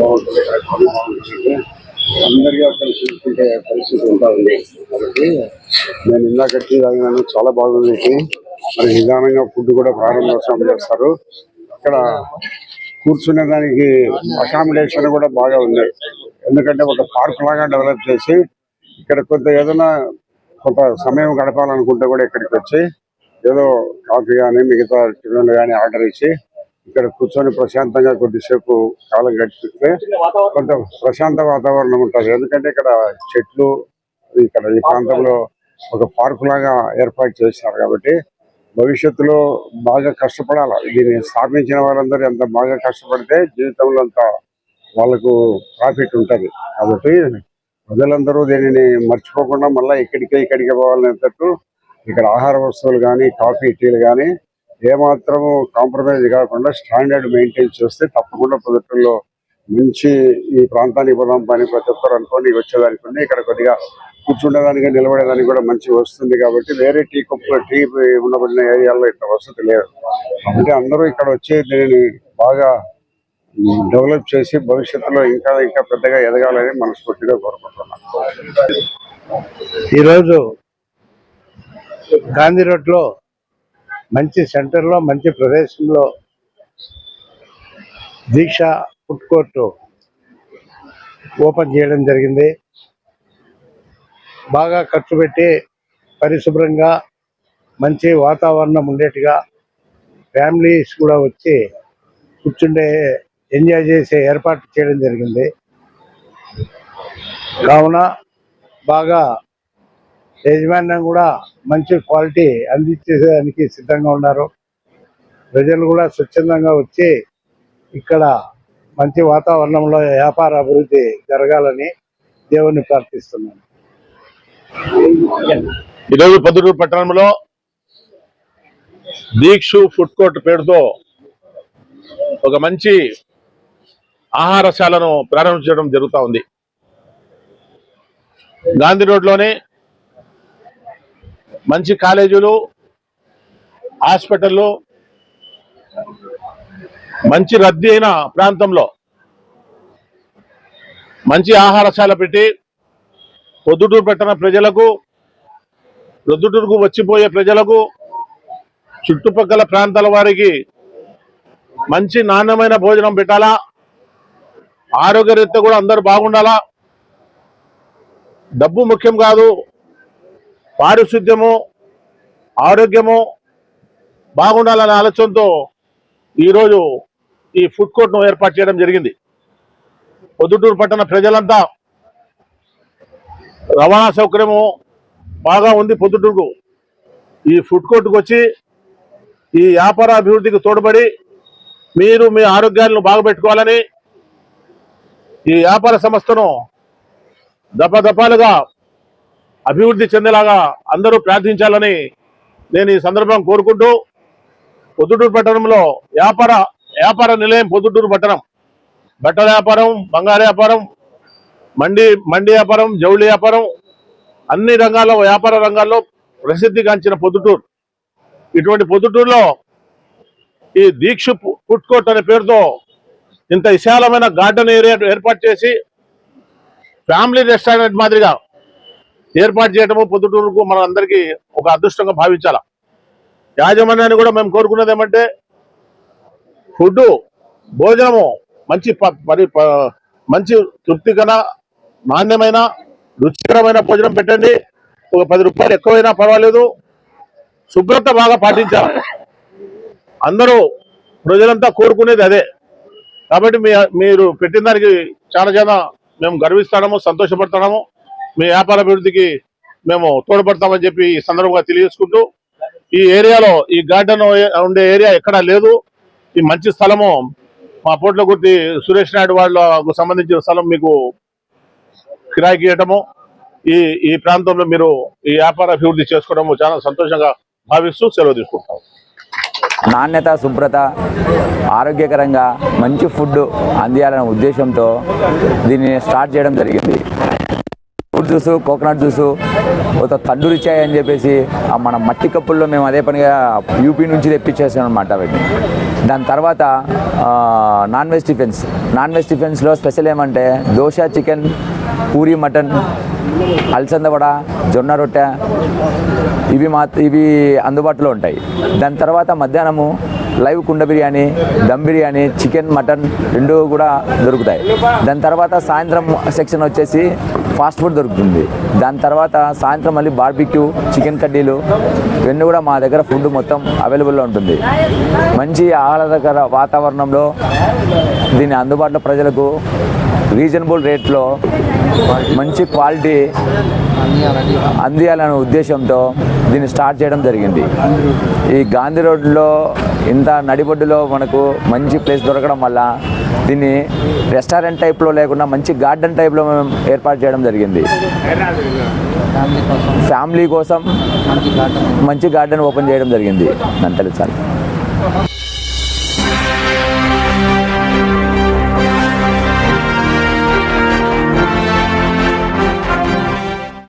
బాగుంటుంది అందరికీ అక్కడ చూసుకుంటే పరిస్థితి ఉంటా ఉంది. కాబట్టి నేను ఇందాక తాగినాను చాలా బాగుంది మరి నిదానంగా ఫుడ్ కూడా ప్రారంభోత్సవం చేస్తారు. ఇక్కడ కూర్చునే దానికి అకామిడేషన్ కూడా బాగా ఉంది. ఎందుకంటే ఒక పార్క్ లాగా డెవలప్ చేసి ఇక్కడ కొంత ఏదైనా కొంత సమయం గడపాలనుకుంటే కూడా ఇక్కడికి వచ్చి ఏదో కాఫీ కానీ మిగతా టిఫిన్లు కానీ ఆర్డర్ ఇచ్చి ఇక్కడ కూర్చొని ప్రశాంతంగా కొద్దిసేపు కాలం గడిపితే కొంత ప్రశాంత వాతావరణం ఉంటుంది. ఎందుకంటే ఇక్కడ చెట్లు ఇక్కడ ఈ ప్రాంతంలో ఒక పార్క్ లాగా ఏర్పాటు చేశారు కాబట్టి భవిష్యత్తులో బాగా కష్టపడాలి. దీన్ని స్థాపించిన వాళ్ళందరూ ఎంత బాగా కష్టపడితే జీవితంలో అంత వాళ్ళకు ప్రాఫిట్ ఉంటుంది. కాబట్టి ప్రజలందరూ దీనిని మర్చిపోకుండా మళ్ళీ ఇక్కడికే ఇక్కడికి పోవాలనేటట్టు ఇక్కడ ఆహార వస్తువులు కానీ కాఫీ టీలు కానీ ఏమాత్రము కాంప్రమైజ్ కాకుండా స్టాండర్డ్ మెయింటైన్ చేస్తే తప్పకుండా పద్ధతుల్లో మంచి ఈ ప్రాంతానికి పోదాం పని ప్రతి ఒక్కరు అనుకోని వచ్చేదానికి ఉంది ఇక్కడ కొద్దిగా కూర్చుండేదానికి నిలబడేదానికి కూడా మంచి వస్తుంది కాబట్టి వేరే టీ కప్పు టీ ఉండబడిన ఏరియాల్లో ఇట్లా వసతి లేదు. అంటే అందరూ ఇక్కడ వచ్చి దీనిని బాగా డెవలప్ చేసి భవిష్యత్తులో ఇంకా ఇంకా పెద్దగా ఎదగాలని మనస్ఫూర్తిగా కోరుకుంటున్నాను. ఈరోజు గాంధీ రోడ్లో మంచి సెంటర్లో మంచి ప్రదేశంలో దీక్ష ఫుడ్ కోర్టు ఓపెన్ చేయడం జరిగింది. బాగా ఖర్చు పెట్టి పరిశుభ్రంగా మంచి వాతావరణం ఉండేట్టుగా ఫ్యామిలీస్ కూడా వచ్చి కూర్చుండే ఎంజాయ్ చేసే ఏర్పాటు చేయడం జరిగింది. కావున బాగా యజమాన్యం కూడా మంచి క్వాలిటీ అందించేదానికి సిద్ధంగా ఉన్నారు. ప్రజలు కూడా స్వచ్ఛందంగా వచ్చి ఇక్కడ మంచి వాతావరణంలో వ్యాపార అభివృద్ధి జరగాలని దేవుణ్ణి ప్రార్థిస్తున్నాను. ఈరోజు పొద్దుటూరు పట్టణంలో దీక్షు ఫుడ్ కోర్ట్ పేరుతో ఒక మంచి ఆహారశాలను ప్రారంభించడం జరుగుతూ ఉంది. గాంధీ రోడ్లోనే మంచి కాలేజీలు హాస్పిటళ్ళు మంచి రద్దీ అయిన ప్రాంతంలో మంచి ఆహారశాల పెట్టి పొద్దుటూరు పెట్టిన ప్రజలకు ప్రొద్దుటూరుకు వచ్చిపోయే ప్రజలకు చుట్టుపక్కల ప్రాంతాల వారికి మంచి నాణ్యమైన భోజనం పెట్టాలా? ఆరోగ్యరీత్యా కూడా అందరూ బాగుండాలా? డబ్బు ముఖ్యం కాదు. పారిశుద్ధ్యము ఆరోగ్యము బాగుండాలనే ఆలోచనతో ఈరోజు ఈ ఫుడ్ కోర్ట్ను ఏర్పాటు చేయడం జరిగింది. పొద్దుటూరు పట్టణ ప్రజలంతా రవాణా సౌకర్యము బాగా ఉంది పొద్దుటూరుకు. ఈ ఫుడ్ కోర్టుకు వచ్చి ఈ వ్యాపార అభివృద్ధికి తోడ్పడి మీరు మీ ఆరోగ్యాలను బాగుపెట్టుకోవాలని ఈ వ్యాపార సంస్థను దపదపాలుగా అభివృద్ధి చెందేలాగా అందరూ ప్రార్థించాలని నేను ఈ సందర్భం కోరుకుంటూ పొద్దుటూరు పట్టణంలో వ్యాపార వ్యాపార నిలయం పొద్దుటూరు పట్టణం. బట్టల వ్యాపారం బంగారు వ్యాపారం మండి మండి వ్యాపారం జౌళి వ్యాపారం అన్ని రంగాల్లో వ్యాపార రంగాల్లో ప్రసిద్ధిగాంచిన పొద్దుటూరు. ఇటువంటి పొద్దుటూరులో ఈ దీక్ష ఫుడ్ కోర్ట్ అనే పేరుతో ఇంత విశాలమైన గార్డెన్ ఏరియా ఏర్పాటు చేసి ఫ్యామిలీ రెస్టారెంట్ మాదిరిగా ఏర్పాటు చేయడము పొద్దుటూరుకు మన అందరికీ ఒక అదృష్టంగా భావించాలా? యాజమాన్యాన్ని కూడా మేము కోరుకున్నది ఏమంటే ఫుడ్ భోజనము మంచి ప- మంచి తృప్తికర నాణ్యమైన రుచికరమైన భోజనం పెట్టండి. ఒక పది రూపాయలు ఎక్కువైనా పర్వాలేదు. శుభ్రత బాగా పాటించాలి. అందరూ ప్రజలంతా కోరుకునేది అదే. కాబట్టి మీ మీరు పెట్టిన దానికి చాలా చాలా మేము గర్విస్తాము సంతోషపడతాము. మీ వ్యాపార అభివృద్ధికి మేము తోడ్పడతామని చెప్పి ఈ సందర్భంగా తెలియజేసుకుంటూ ఈ ఏరియాలో ఈ గార్డెన్ ఉండే ఏరియా ఎక్కడా లేదు. ఈ మంచి స్థలము మా పోట్లగుర్తి సురేష్ నాయుడు వాళ్ళకు సంబంధించిన స్థలం మీకు కిరాయికి ఇవ్వటము. ఈ ఈ ప్రాంతంలో మీరు ఈ వ్యాపార అభివృద్ధి చేసుకోవడము చాలా సంతోషంగా భావిస్తూ సెలవు తీసుకుంటాం. నాణ్యత శుభ్రత ఆరోగ్యకరంగా మంచి ఫుడ్ అందియాలనే ఉద్దేశంతో దీన్ని స్టార్ట్ చేయడం జరిగింది. ఫ్రూట్ జ్యూసు కోకోనట్ జ్యూసు ఒక తండూరి చాయ్ అని చెప్పేసి మన మట్టి కప్పుల్లో మేము అదే పనిగా యూపీ నుంచి తెప్పించేసాం అనమాట వీటిని దాని తర్వాత non veg tiffins non veg టిఫిన్స్లో special ఏమంటే దోశ చికెన్ పూరి మటన్ అలసంద వడ జొన్న రొట్టె ఇవి మా ఇవి అందుబాటులో ఉంటాయి. దాని తర్వాత మధ్యాహ్నము లైవ్ కుండ బిర్యానీ దమ్ బిర్యానీ చికెన్ మటన్ రెండు కూడా దొరుకుతాయి. దాని తర్వాత సాయంత్రం సెక్షన్ వచ్చేసి ఫాస్ట్ ఫుడ్ దొరుకుతుంది. దాని తర్వాత సాయంత్రం మళ్ళీ బార్బిక్యూ చికెన్ కడ్డీలు ఇవన్నీ కూడా మా దగ్గర ఫుడ్ మొత్తం అవైలబుల్లో ఉంటుంది. మంచి ఆహ్లాదకర వాతావరణంలో దీన్ని అందుబాటులో ప్రజలకు రీజనబుల్ రేట్లో మంచి క్వాలిటీ అందియాలనే ఉద్దేశంతో దీన్ని స్టార్ట్ చేయడం జరిగింది. ఈ గాంధీ రోడ్లో ఇంత నడిబొడ్డులో మనకు మంచి ప్లేస్ దొరకడం వల్ల దీన్ని రెస్టారెంట్ టైప్లో లేకుండా మంచి గార్డెన్ టైప్లో మేము ఏర్పాటు చేయడం జరిగింది. ఫ్యామిలీ కోసం మంచి గార్డెన్. ఓపెన్ చేయడం జరిగింది. నాకు తెలుసు